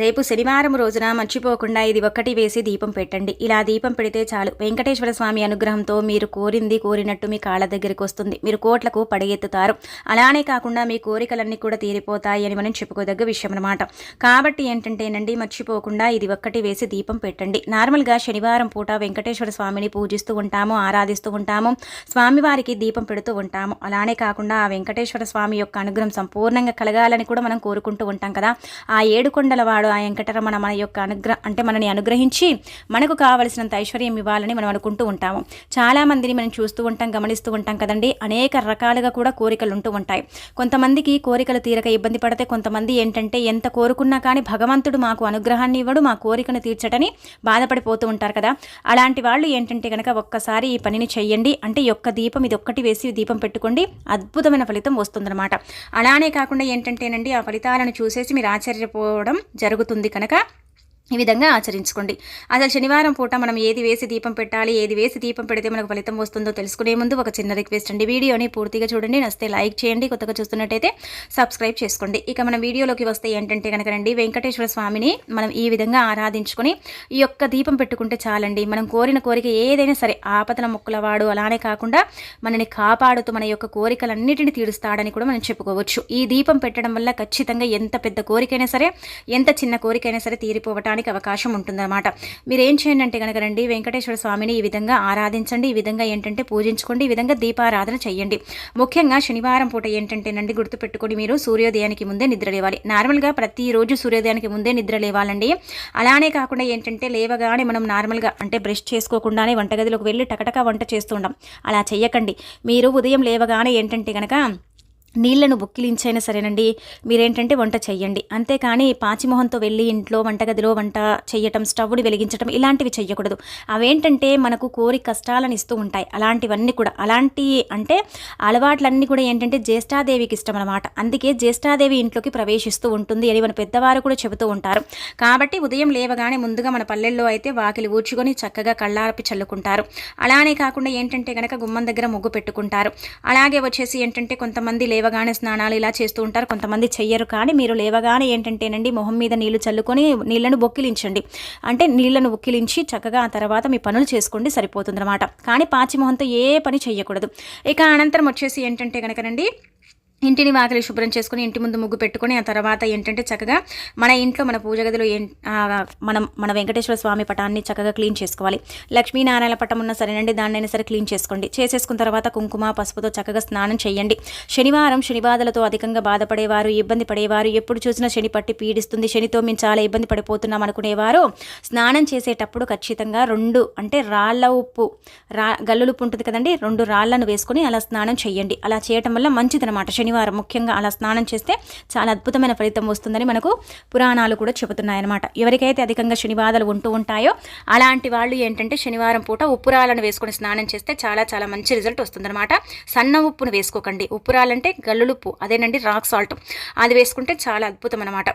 రేపు శనివారం రోజున మర్చిపోకుండా ఇది ఒక్కటి వేసి దీపం పెట్టండి. ఇలా దీపం పెడితే చాలు. వెంకటేశ్వర స్వామి అనుగ్రహంతో మీరు కోరింది కోరినట్టు మీ కాళ్ళ దగ్గరికి వస్తుంది. మీరు కోట్లకు పడగెత్తుతారు. అలానే కాకుండా మీ కోరికలన్నీ కూడా తీరిపోతాయి అని మనం చెప్పుకోదగ్గ విషయం అనమాట కాబట్టి ఏంటంటేనండి మర్చిపోకుండా ఇది ఒక్కటి వేసి దీపం పెట్టండి. నార్మల్గా శనివారం పూట వెంకటేశ్వర స్వామిని పూజిస్తూ ఉంటాము ఆరాధిస్తూ ఉంటాము స్వామివారికి దీపం పెడుతూ ఉంటాము. అలానే కాకుండా ఆ వెంకటేశ్వర స్వామి యొక్క అనుగ్రహం సంపూర్ణంగా కలగాలని కూడా మనం కోరుకుంటూ ఉంటాం కదా. ఆ ఏడు కొండల ఉంటాడు ఆ వెంకటరమణ మన యొక్క అనుగ్రహ అంటే మనని అనుగ్రహించి మనకు కావలసినంత ఐశ్వర్యం ఇవ్వాలని మనం అనుకుంటూ ఉంటాము. చాలా మందిని మనం చూస్తూ ఉంటాం గమనిస్తూ ఉంటాం కదండి. అనేక రకాలుగా కూడా కోరికలు ఉంటూ ఉంటాయి. కొంతమందికి కోరికలు తీరక ఇబ్బంది పడితే కొంతమంది ఏంటంటే ఎంత కోరుకున్నా కానీ భగవంతుడు మాకు అనుగ్రహాన్ని ఇవ్వడు మా కోరికను తీర్చటని బాధపడిపోతూ ఉంటారు కదా. అలాంటి వాళ్ళు ఏంటంటే కనుక ఒక్కసారి ఈ పనిని చెయ్యండి. అంటే యొక్క దీపం ఇది ఒక్కటి వేసి దీపం పెట్టుకోండి. అద్భుతమైన ఫలితం వస్తుందన్నమాట. అలానే కాకుండా ఏంటంటేనండి ఆ ఫలితాలను చూసేసి మీరు ఆశ్చర్యపోవడం జరుగుతుంది కనుక ఈ విధంగా ఆచరించుకోండి. అసలు శనివారం పూట మనం ఏది వేసి దీపం పెట్టాలి ఏది వేసి దీపం పెడితే మనకు ఫలితం వస్తుందో తెలుసుకునే ముందు ఒక చిన్న రిక్వెస్ట్ అండి. వీడియోని పూర్తిగా చూడండి నస్తే లైక్ చేయండి కొత్తగా చూస్తున్నట్టయితే సబ్స్క్రైబ్ చేసుకోండి. ఇక మన వీడియోలోకి వస్తే ఏంటంటే కనుక రండి వెంకటేశ్వర స్వామిని మనం ఈ విధంగా ఆరాధించుకొని ఈ యొక్క దీపం పెట్టుకుంటే చాలండి. మనం కోరిన కోరిక ఏదైనా సరే ఆపదల మొక్కులవాడు అలానే కాకుండా మనని కాపాడుతూ మన యొక్క కోరికలన్నిటిని తీరుస్తాడని కూడా మనం చెప్పుకోవచ్చు. ఈ దీపం పెట్టడం వల్ల ఖచ్చితంగా ఎంత పెద్ద కోరికైనా సరే ఎంత చిన్న కోరికైనా సరే తీరిపోవటానికి రావడానికి అవకాశం ఉంటుందన్నమాట. మీరు ఏం చేయండి అంటే కనుక రండి వెంకటేశ్వర స్వామిని ఈ విధంగా ఆరాధించండి ఈ విధంగా ఏంటంటే పూజించుకోండి ఈ విధంగా దీపారాధన చేయండి ముఖ్యంగా శనివారం పూట ఏంటంటేనండి గుర్తుపెట్టుకొని మీరు సూర్యోదయానికి ముందే నిద్ర లేవాలి నార్మల్గా ప్రతిరోజు సూర్యోదయానికి ముందే నిద్ర లేవాలండి అలానే కాకుండా ఏంటంటే లేవగానే మనం నార్మల్గా అంటే బ్రష్ చేసుకోకుండానే వంటగదిలోకి వెళ్ళి టకటక వంట చేస్తుండం అలా చేయకండి మీరు ఉదయం లేవగానే ఏంటంటే కనుక నీళ్ళను బుక్కిలించైనా సరేనండి. మీరేంటంటే వంట చెయ్యండి. అంతేకాని పాచిమొహంతో వెళ్ళి ఇంట్లో వంటగదిలో వంట చెయ్యటం స్టవ్ని వెలిగించడం ఇలాంటివి చెయ్యకూడదు. అవేంటంటే మనకు కోరి కష్టాలను ఇస్తూ ఉంటాయి. అలాంటివన్నీ కూడా అలాంటి అంటే అలవాట్లన్నీ కూడా ఏంటంటే జ్యేష్ఠాదేవికి ఇష్టం అనమాట అందుకే జ్యేష్ఠాదేవి ఇంట్లోకి ప్రవేశిస్తూ ఉంటుంది. అని మన పెద్దవారు కూడా చెబుతూ ఉంటారు. కాబట్టి ఉదయం లేవగానే ముందుగా మన పల్లెల్లో అయితే వాకిలి ఊడ్చుకొని చక్కగా కళ్ళారపి చల్లుకుంటారు. అలానే కాకుండా ఏంటంటే కనుక గుమ్మం దగ్గర ముగ్గు పెట్టుకుంటారు. అలాగే వచ్చేసి ఏంటంటే కొంతమంది లేవ లేవగానే స్నానాలు ఇలా చేస్తూ ఉంటారు. కొంతమంది చెయ్యరు కానీ మీరు లేవగానే ఏంటంటేనండి మొహం మీద నీళ్ళు చల్లుకొని నీళ్ళను బొక్కిలించండి. అంటే నీళ్ళను బొక్కిలించి చక్కగా ఆ తర్వాత మీ పనులు చేసుకోండి సరిపోతుందన్నమాట. కానీ పాచి మొహంతో ఏ పని చేయకూడదు ఇక అనంతరం వచ్చేసి ఏంటంటే కనుకనండి ఇంటిని వాకిలి శుభ్రం చేసుకుని ఇంటి ముందు ముగ్గు పెట్టుకొని ఆ తర్వాత ఏంటంటే చక్కగా మన ఇంట్లో మన పూజ గదిలో మనం మన వెంకటేశ్వర స్వామి పటాన్ని చక్కగా క్లీన్ చేసుకోవాలి. లక్ష్మీనారాయణ పటం ఉన్న సరేనండి దాన్నైనా సరే క్లీన్ చేసుకోండి. చేసేసుకున్న తర్వాత కుంకుమ పసుపుతో చక్కగా స్నానం చేయండి. శనివారం శనివాదలతో అధికంగా బాధపడేవారు ఇబ్బంది పడేవారు ఎప్పుడు చూసినా శని పట్టి పీడిస్తుంది శనితో మేము చాలా ఇబ్బంది పడిపోతున్నాం అనుకునేవారు స్నానం చేసేటప్పుడు ఖచ్చితంగా రెండు అంటే రాళ్ళ ఉప్పు రా గల్లులుపు ఉంటుంది కదండి రెండు రాళ్ళను వేసుకొని అలా స్నానం చేయండి. అలా చేయటం వల్ల మంచిదనమాట శనివారం ముఖ్యంగా అలా స్నానం చేస్తే చాలా అద్భుతమైన ఫలితం వస్తుందని మనకు పురాణాలు కూడా చెబుతున్నాయన్నమాట. ఎవరికైతే అధికంగా శనివాదాలు ఉంటూ ఉంటాయో అలాంటి వాళ్ళు ఏంటంటే శనివారం పూట ఉప్పురాలను వేసుకొని స్నానం చేస్తే చాలా చాలా మంచి రిజల్ట్ వస్తుందన్నమాట. సన్న ఉప్పును వేసుకోకండి. ఉప్పురాలంటే గల్లులుప్పు అదేనండి రాక్ సాల్ట్. అది వేసుకుంటే చాలా అద్భుతం అనమాట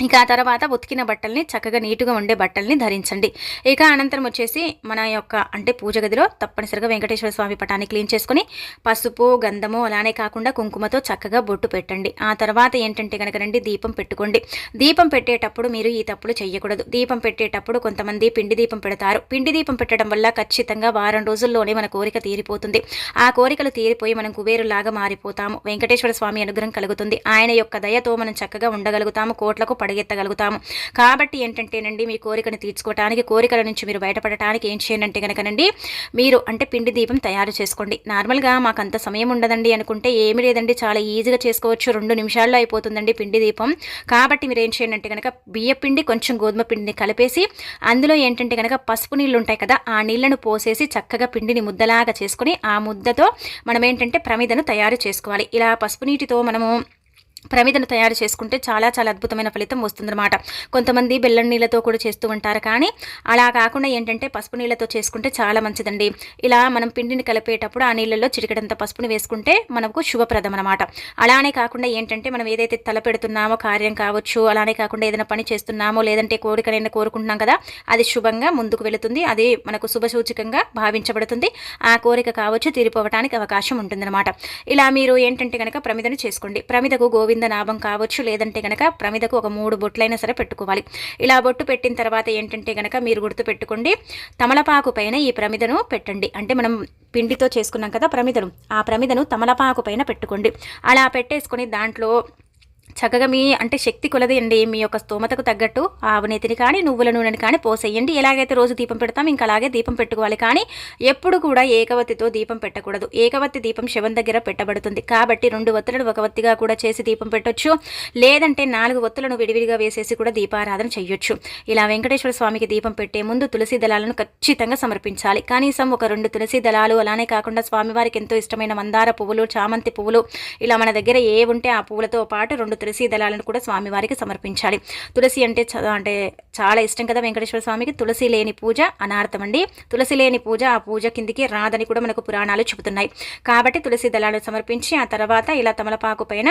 ఇక ఆ తర్వాత ఉతికిన బట్టల్ని చక్కగా నీటుగా ఉండే బట్టల్ని ధరించండి. ఇక అనంతరం వచ్చేసి మన యొక్క అంటే పూజ గదిలో తప్పనిసరిగా వెంకటేశ్వర స్వామి పటాన్ని క్లీన్ చేసుకుని పసుపు గంధము అలానే కాకుండా కుంకుమతో చక్కగా బొట్టు పెట్టండి. ఆ తర్వాత ఏంటంటే కనుక రండి దీపం పెట్టుకోండి. దీపం పెట్టేటప్పుడు మీరు ఈ తప్పులు చేయకూడదు దీపం పెట్టేటప్పుడు కొంతమంది పిండి దీపం పెడతారు. పిండి దీపం పెట్టడం వల్ల ఖచ్చితంగా వారం రోజుల్లోనే మన కోరిక తీరిపోతుంది. ఆ కోరికలు తీరిపోయి మనం కుబేరులాగా మారిపోతాము. వెంకటేశ్వర స్వామి అనుగ్రహం కలుగుతుంది. ఆయన యొక్క దయతో మనం చక్కగా ఉండగలుగుతాము. కోట్లకు పడగెత్తగలుగుతాము. కాబట్టి ఏంటంటేనండి మీ కోరికను తీర్చుకోవటానికి కోరికల నుంచి మీరు బయటపడటానికి ఏం చేయండి అంటే కనుకనండి మీరు అంటే పిండి దీపం తయారు చేసుకోండి. నార్మల్గా మాకు అంత సమయం ఉండదండి అనుకుంటే ఏమి లేదండి చాలా ఈజీగా చేసుకోవచ్చు. రెండు నిమిషాల్లో అయిపోతుందండి పిండి దీపం. కాబట్టి మీరు ఏం చేయండి అంటే కనుక బియ్య పిండి కొంచెం గోధుమ పిండిని కలిపేసి అందులో ఏంటంటే కనుక పసుపు నీళ్ళు ఉంటాయి కదా ఆ నీళ్ళను పోసేసి చక్కగా పిండిని ముద్దలాగా చేసుకుని ఆ ముద్దతో మనం ఏంటంటే ప్రమిదను తయారు చేసుకోవాలి. ఇలా పసుపు నీటితో మనము ప్రమిదను తయారు చేసుకుంటే చాలా చాలా అద్భుతమైన ఫలితం వస్తుందన్నమాట. కొంతమంది బెల్లం నీళ్ళతో కూడా చేస్తూ ఉంటారు కానీ అలా కాకుండా ఏంటంటే పసుపు నీళ్ళతో చేసుకుంటే చాలా మంచిదండి. ఇలా మనం పిండిని కలిపేటప్పుడు ఆ నీళ్ళలో చిరికడంత పసుపుని వేసుకుంటే మనకు శుభప్రదం అనమాట అలానే కాకుండా ఏంటంటే మనం ఏదైతే తల పెడుతున్నామో కార్యం కావచ్చు అలానే కాకుండా ఏదైనా పని చేస్తున్నామో లేదంటే కోరికనైనా కోరుకుంటున్నాం కదా అది శుభంగా ముందుకు వెళుతుంది. అది మనకు శుభసూచకంగా భావించబడుతుంది. ఆ కోరిక కావచ్చు తీరిపోవడానికి అవకాశం ఉంటుందన్నమాట. ఇలా మీరు ఏంటంటే కనుక ప్రమిదను చేసుకోండి. ప్రమిదకు గోవి గోవింద నాభం కావచ్చు లేదంటే గనక ప్రమిదకు ఒక మూడు బొట్లైనా సరే పెట్టుకోవాలి. ఇలా బొట్టు పెట్టిన తర్వాత ఏంటంటే గనక మీరు గుర్తు పెట్టుకోండి తమలపాకు పైన ఈ ప్రమిదను పెట్టండి. అంటే మనం పిండితో చేసుకున్నాం కదా ప్రమిదను ఆ ప్రమిదను తమలపాకు పైన పెట్టుకోండి. అలా పెట్టేసుకొని దాంట్లో చక్కగా మీ అంటే శక్తి కొలది మీ యొక్క స్తోమతకు తగ్గట్టు ఆవు కానీ నువ్వుల నూనెని కానీ పోసేయండి. ఎలాగైతే రోజు దీపం పెడతాం ఇంకా అలాగే దీపం పెట్టుకోవాలి. కానీ ఎప్పుడు కూడా ఏకవత్తితో దీపం పెట్టకూడదు. ఏకవత్తి దీపం శవం దగ్గర పెట్టబడుతుంది. కాబట్టి రెండు ఒత్తులను ఒక వత్తిగా కూడా చేసి దీపం పెట్టొచ్చు. లేదంటే నాలుగు ఒత్తులను విడివిడిగా వేసేసి కూడా దీపారాధన చేయొచ్చు ఇలా వెంకటేశ్వర స్వామికి దీపం పెట్టే ముందు తులసి దళాలను ఖచ్చితంగా సమర్పించాలి. కనీసం ఒక రెండు తులసి దళాలు అలానే కాకుండా స్వామివారికి ఎంతో ఇష్టమైన మందార పువ్వులు చామంతి పువ్వులు ఇలా మన దగ్గర ఏ ఉంటే ఆ పువ్వులతో పాటు రెండు తులసి దళాలను కూడా స్వామివారికి సమర్పించాలి. తులసి అంటే అంటే చాలా ఇష్టం కదా వెంకటేశ్వర స్వామికి? తులసి లేని పూజ అనార్థం అండి తులసి లేని పూజ ఆ పూజ కిందికి రాదని కూడా మనకు పురాణాలు చెబుతున్నాయి. కాబట్టి తులసి దళాలు సమర్పించి ఆ తర్వాత ఇలా తమలపాకు పైన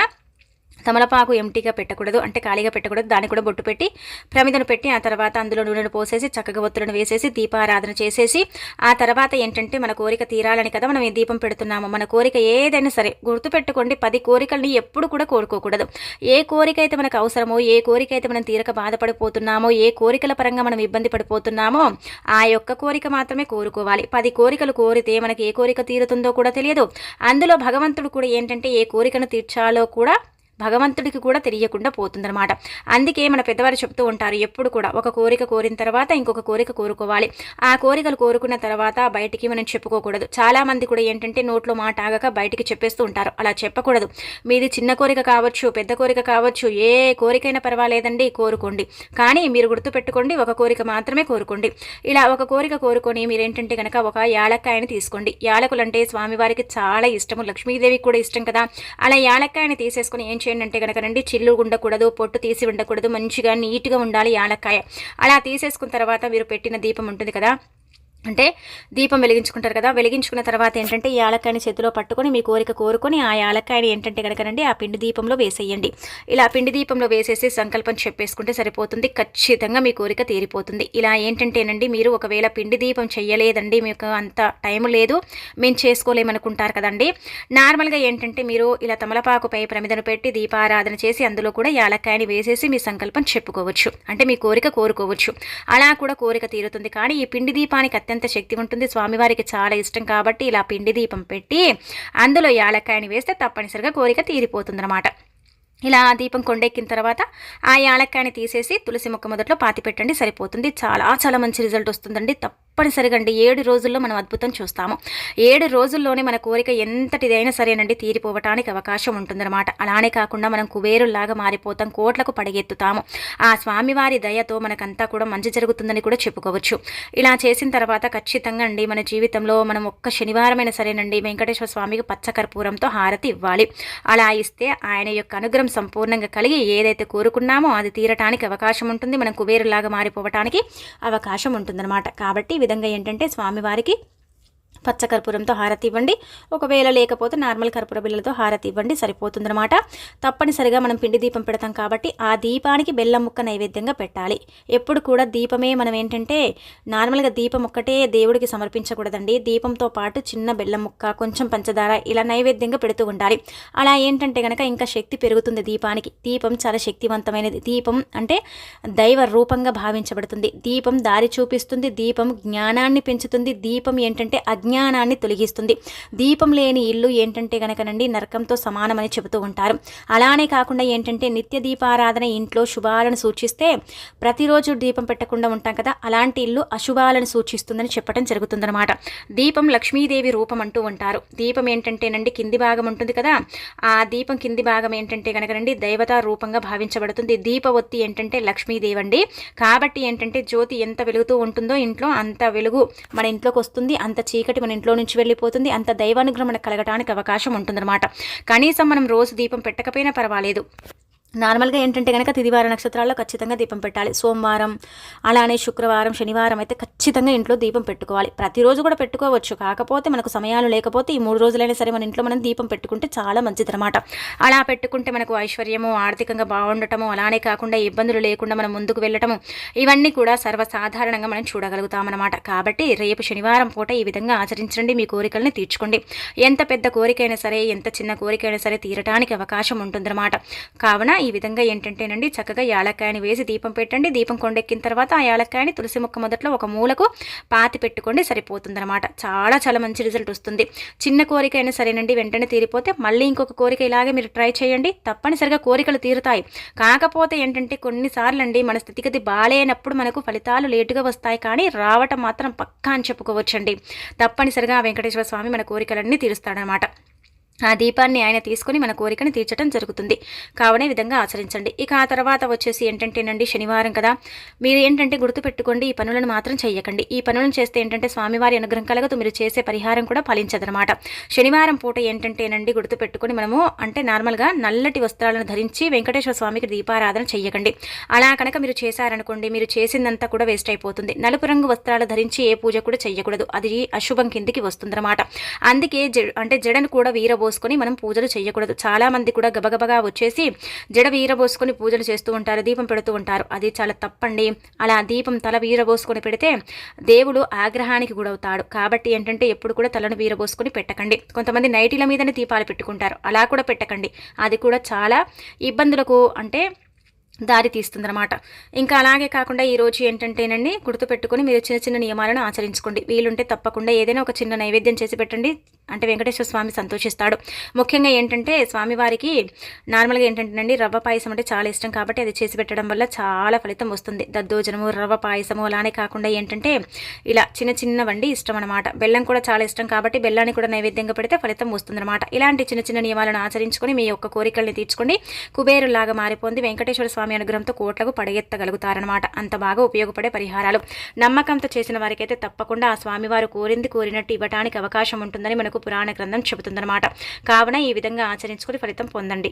తమలపాకు ఎంటీగా పెట్టకూడదు అంటే ఖాళీగా పెట్టకూడదు. దాన్ని కూడా బొట్టు పెట్టి ప్రమిదను పెట్టి ఆ తర్వాత అందులో నూనెను పోసేసి చక్కగా ఒత్తులను వేసేసి దీపారాధన చేసేసి ఆ తర్వాత ఏంటంటే మన కోరిక తీరాలని కదా మనం ఈ దీపం పెడుతున్నాము. మన కోరిక ఏదైనా సరే గుర్తుపెట్టుకోండి పది కోరికల్ని ఎప్పుడు కూడా కోరుకోకూడదు. ఏ కోరిక అయితే మనకు అవసరమో ఏ కోరిక అయితే మనం తీరక బాధపడిపోతున్నామో ఏ కోరికల పరంగా మనం ఇబ్బంది పడిపోతున్నామో ఆ యొక్క కోరిక మాత్రమే కోరుకోవాలి. పది కోరికలు కోరితే మనకి ఏ కోరిక తీరుతుందో కూడా తెలియదు. అందులో భగవంతుడు కూడా ఏంటంటే ఏ కోరికను తీర్చాలో కూడా భగవంతుడికి కూడా తెలియకుండా పోతుందన్నమాట. అందుకే మన పెద్దవారు చెప్తూ ఉంటారు ఎప్పుడు కూడా ఒక కోరిక కోరిన తర్వాత ఇంకొక కోరిక కోరుకోవాలి. ఆ కోరికలు కోరుకున్న తర్వాత బయటికి మనం చెప్పుకోకూడదు. చాలా మంది కూడా ఏంటంటే నోట్లో మాట ఆగక బయటికి చెప్పేస్తూ ఉంటారు. అలా చెప్పకూడదు. మీది చిన్న కోరిక కావచ్చు పెద్ద కోరిక కావచ్చు ఏ కోరికైనా పర్వాలేదండి కోరుకోండి. కానీ మీరు గుర్తుపెట్టుకోండి ఒక కోరిక మాత్రమే కోరుకోండి. ఇలా ఒక కోరిక కోరుకొని మీరేంటంటే కనుక ఒక యాలక్కాయని తీసుకోండి. యాలకులు అంటే స్వామివారికి చాలా ఇష్టము లక్ష్మీదేవికి కూడా ఇష్టం కదా. అలా యాలక్కాయని తీసేసుకుని ఏం చేయండి అంటే కనుక రండి చిల్లు ఉండకూడదు పొట్టు తీసి ఉండకూడదు మంచిగా నీట్గా ఉండాలి యాలక్కాయ. అలా తీసేసుకున్న తర్వాత మీరు పెట్టిన దీపం ఉంటుంది కదా అంటే దీపం వెలిగించుకుంటారు కదా వెలిగించుకున్న తర్వాత ఏంటంటే ఈ యాలక్కాయని చేతిలో పట్టుకొని మీ కోరిక కోరుకొని ఆ యాలక్కాయని ఏంటంటే కనుకనండి ఆ పిండి దీపంలో వేసేయండి. ఇలా పిండి దీపంలో వేసేసి సంకల్పం చెప్పేసుకుంటే సరిపోతుంది ఖచ్చితంగా మీ కోరిక తీరిపోతుంది. ఇలా ఏంటంటేనండి మీరు ఒకవేళ పిండి దీపం చెయ్యలేదండి మీకు అంత టైం లేదు మేము చేసుకోలేమనుకుంటారు కదండి. నార్మల్గా ఏంటంటే మీరు ఇలా తమలపాకుపై ప్రమిదను పెట్టి దీపారాధన చేసి అందులో కూడా యాలక్కాయని వేసేసి మీ సంకల్పం చెప్పుకోవచ్చు. అంటే మీ కోరిక కోరుకోవచ్చు. అలా కూడా కోరిక తీరుతుంది. కానీ ఈ పిండి దీపానికి అత్యంత శక్తి ఉంటుంది స్వామివారికి చాలా ఇష్టం కాబట్టి ఇలా పిండి దీపం పెట్టి అందులో యాలక్కాయని వేస్తే తప్పనిసరిగా కోరిక తీరిపోతుందన్నమాట. ఇలా దీపం కొండెక్కిన తర్వాత ఆ యాలక్కాయని తీసేసి తులసి మొక్క మొదట్లో పాతి పెట్టండి సరిపోతుంది. చాలా చాలా మంచి రిజల్ట్ వస్తుందండి. తప్ప తప్పనిసరిగా అండి. ఏడు రోజుల్లో మనం అద్భుతం చూస్తాము. ఏడు రోజుల్లోనే మన కోరిక ఎంతటిదైనా సరేనండి తీరిపోవటానికి అవకాశం ఉంటుందన్నమాట. అలానే కాకుండా మనం కుబేరుల్లాగా మారిపోతాం కోట్లకు పడగెత్తుతాము. ఆ స్వామివారి దయతో మనకంతా కూడా మంచి జరుగుతుందని కూడా చెప్పుకోవచ్చు. ఇలా చేసిన తర్వాత ఖచ్చితంగా అండి మన జీవితంలో మనం ఒక్క శనివారమైన సరేనండి వెంకటేశ్వర స్వామికి పచ్చకర్పూరంతో హారతి ఇవ్వాలి. అలా ఇస్తే ఆయన యొక్క అనుగ్రహం సంపూర్ణంగా కలిగి ఏదైతే కోరుకున్నామో అది తీరటానికి అవకాశం ఉంటుంది. మనం కుబేరులాగా మారిపోవటానికి అవకాశం ఉంటుందన్నమాట. కాబట్టి విధంగా ఏంటంటే స్వామివారికి పచ్చకర్పూరంతో హారతి ఇవ్వండి ఒకవేళ లేకపోతే నార్మల్ కర్పూర బిళ్ళలతో హారతి ఇవ్వండి సరిపోతుందన్నమాట. తప్పనిసరిగా మనం పిండి దీపం పెడతాం కాబట్టి ఆ దీపానికి బెల్లం ముక్క నైవేద్యంగా పెట్టాలి. ఎప్పుడు కూడా దీపమే మనం ఏంటంటే నార్మల్గా దీపం ఒక్కటే దేవుడికి సమర్పించకూడదండి. దీపంతో పాటు చిన్న బెల్లం ముక్క కొంచెం పంచదార ఇలా నైవేద్యంగా పెడుతూ ఉండాలి. అలా ఏంటంటే కనుక ఇంకా శక్తి పెరుగుతుంది దీపానికి. దీపం చాలా శక్తివంతమైనది. దీపం అంటే దైవ రూపంగా భావించబడుతుంది. దీపం దారి చూపిస్తుంది. దీపం జ్ఞానాన్ని పెంచుతుంది. దీపం ఏంటంటే అజ్ఞానాన్ని తొలగిస్తుంది. దీపం లేని ఇల్లు ఏంటంటే గనకనండి నరకంతో సమానమని చెబుతూ ఉంటారు. అలానే కాకుండా ఏంటంటే నిత్య దీపారాధన ఇంట్లో శుభాలను సూచిస్తే ప్రతిరోజు దీపం పెట్టకుండా ఉంటాం కదా అలాంటి ఇల్లు అశుభాలను సూచిస్తుందని చెప్పడం జరుగుతుందన్నమాట. దీపం లక్ష్మీదేవి రూపం అంటూ ఉంటారు. దీపం ఏంటంటేనండి కింది భాగం ఉంటుంది కదా ఆ దీపం కింది భాగం ఏంటంటే కనుకనండి దేవతా రూపంగా భావించబడుతుంది. దీపవత్తి ఏంటంటే లక్ష్మీదేవి అండి కాబట్టి ఏంటంటే జ్యోతి ఎంత వెలుగుతూ ఉంటుందో ఇంట్లో అంత వెలుగు మన ఇంట్లోకి వస్తుంది అంత చీకటి మన ఇంట్లో నుంచి వెళ్ళిపోతుంది. అంత దైవానుగ్రహం కలగటానికి అవకాశం ఉంటుందన్నమాట. కనీసం మనం రోజు దీపం పెట్టకపోయినా పర్వాలేదు. నార్మల్గా ఏంటంటే కనుక తిదివార నక్షత్రాల్లో ఖచ్చితంగా దీపం పెట్టాలి. సోమవారం అలానే శుక్రవారం శనివారం అయితే ఖచ్చితంగా ఇంట్లో దీపం పెట్టుకోవాలి. ప్రతిరోజు కూడా పెట్టుకోవచ్చు. కాకపోతే మనకు సమయాలు లేకపోతే ఈ మూడు రోజులైనా సరే మన ఇంట్లో మనం దీపం పెట్టుకుంటే చాలా మంచిది అనమాట అలా పెట్టుకుంటే మనకు ఐశ్వర్యము ఆర్థికంగా బాగుండటము అలానే కాకుండా ఇబ్బందులు లేకుండా మనం ముందుకు వెళ్ళటము ఇవన్నీ కూడా సర్వసాధారణంగా మనం చూడగలుగుతామన్నమాట. కాబట్టి రేపు శనివారం పూట ఈ విధంగా ఆచరించండి. మీ కోరికల్ని తీర్చుకోండి. ఎంత పెద్ద కోరికైనా సరే ఎంత చిన్న కోరికైనా సరే తీరటానికి అవకాశం ఉంటుందన్నమాట. కావున ఈ విధంగా ఏంటంటేనండి చక్కగా యాలక్కాయని వేసి దీపం పెట్టండి. దీపం కొండెక్కిన తర్వాత ఆ యాలక్కాయని తులసి మొక్క మొదట్లో ఒక మూలకు పాతి పెట్టుకోండి సరిపోతుందన్నమాట. చాలా చాలా మంచి రిజల్ట్ వస్తుంది. చిన్న కోరిక అయినా సరేనండి వెంటనే తీరిపోతే మళ్ళీ ఇంకొక కోరిక ఇలాగే మీరు ట్రై చేయండి. తప్పనిసరిగా కోరికలు తీరుతాయి. కాకపోతే ఏంటంటే కొన్నిసార్లు అండి మన స్థితిగతి బాగాలేనప్పుడు మనకు ఫలితాలు లేటుగా వస్తాయి కానీ రావటం మాత్రం పక్కా అని చెప్పుకోవచ్చండి. తప్పనిసరిగా వెంకటేశ్వర స్వామి మన కోరికలన్నీ తీరుస్తాడనమాట ఆ దీపాన్ని ఆయన తీసుకుని మన కోరికను తీర్చడం జరుగుతుంది. కావనే విధంగా ఆచరించండి. ఇక ఆ తర్వాత వచ్చేసి ఏంటంటేనండి శనివారం కదా. మీరు ఏంటంటే గుర్తుపెట్టుకోండి ఈ పనులను మాత్రం చేయకండి ఈ పనులను చేస్తే ఏంటంటే స్వామివారి అనుగ్రహం కలగదు. మీరు చేసే పరిహారం కూడా ఫలించదనమాట. శనివారం పూట ఏంటంటేనండి గుర్తుపెట్టుకొని మనము అంటే నార్మల్గా నల్లటి వస్త్రాలను ధరించి వెంకటేశ్వర స్వామికి దీపారాధన చెయ్యకండి. అలా కనుక మీరు చేశారనుకోండి మీరు చేసిందంతా కూడా వేస్ట్ అయిపోతుంది. నలుపు రంగు వస్త్రాలు ధరించి ఏ పూజ కూడా చెయ్యకూడదు. అది అశుభం కిందికి వస్తుందన్నమాట అందుకే అంటే జడను కూడా వీరబో వీరబోసుకొని మనం పూజలు చేయకూడదు చాలామంది కూడా గబగబగా వచ్చేసి జడ వీరబోసుకొని పూజలు చేస్తూ ఉంటారు దీపం పెడుతూ ఉంటారు. అది చాలా తప్పండి. అలా దీపం తల వీరబోసుకొని పెడితే దేవుడు ఆగ్రహానికి గురవుతాడు. కాబట్టి ఏంటంటే ఎప్పుడు కూడా తలను వీరబోసుకొని పెట్టకండి. కొంతమంది నైటీల మీదనే దీపాలు పెట్టుకుంటారు. అలా కూడా పెట్టకండి. అది కూడా చాలా ఇబ్బందులకు అంటే దారి తీస్తుందన్నమాట. ఇంకా అలాగే కాకుండా ఈరోజు ఏంటంటేనండి గుర్తుపెట్టుకుని మీరు చిన్న చిన్న నియమాలను ఆచరించుకోండి. వీలుంటే తప్పకుండా ఏదైనా ఒక చిన్న నైవేద్యం చేసి పెట్టండి. అంటే వెంకటేశ్వర స్వామి సంతోషిస్తాడు. ముఖ్యంగా ఏంటంటే స్వామివారికి నార్మల్గా ఏంటంటేనండి రవ్వ పాయసం అంటే చాలా ఇష్టం కాబట్టి అది చేసి పెట్టడం వల్ల చాలా ఫలితం వస్తుంది. దద్దోజనము రవ్వ పాయసము అలానే కాకుండా ఏంటంటే ఇలా చిన్న చిన్న వండి ఇష్టం అనమాట బెల్లం కూడా చాలా ఇష్టం కాబట్టి బెల్లాన్ని కూడా నైవేద్యంగా పెడితే ఫలితం వస్తుందన్నమాట. ఇలాంటి చిన్న చిన్న నియమాలను ఆచరించుకొని మీ యొక్క కోరికల్ని తీర్చుకొని కుబేరులాగా మారిపోంది వెంకటేశ్వర స్వామి అనుగ్రహంతో కోట్లకు పడగెత్తగలుగుతారనమాట అంత బాగా ఉపయోగపడే పరిహారాలు. నమ్మకంతో చేసిన వారికైతే తప్పకుండా ఆ స్వామివారు కోరింది కోరినట్టు ఇవ్వడానికి అవకాశం ఉంటుందని మనకు మనకు పురాణ గ్రంథం చెబుతుందన్నమాట. కావున ఈ విధంగా ఆచరించుకుని ఫలితం పొందండి.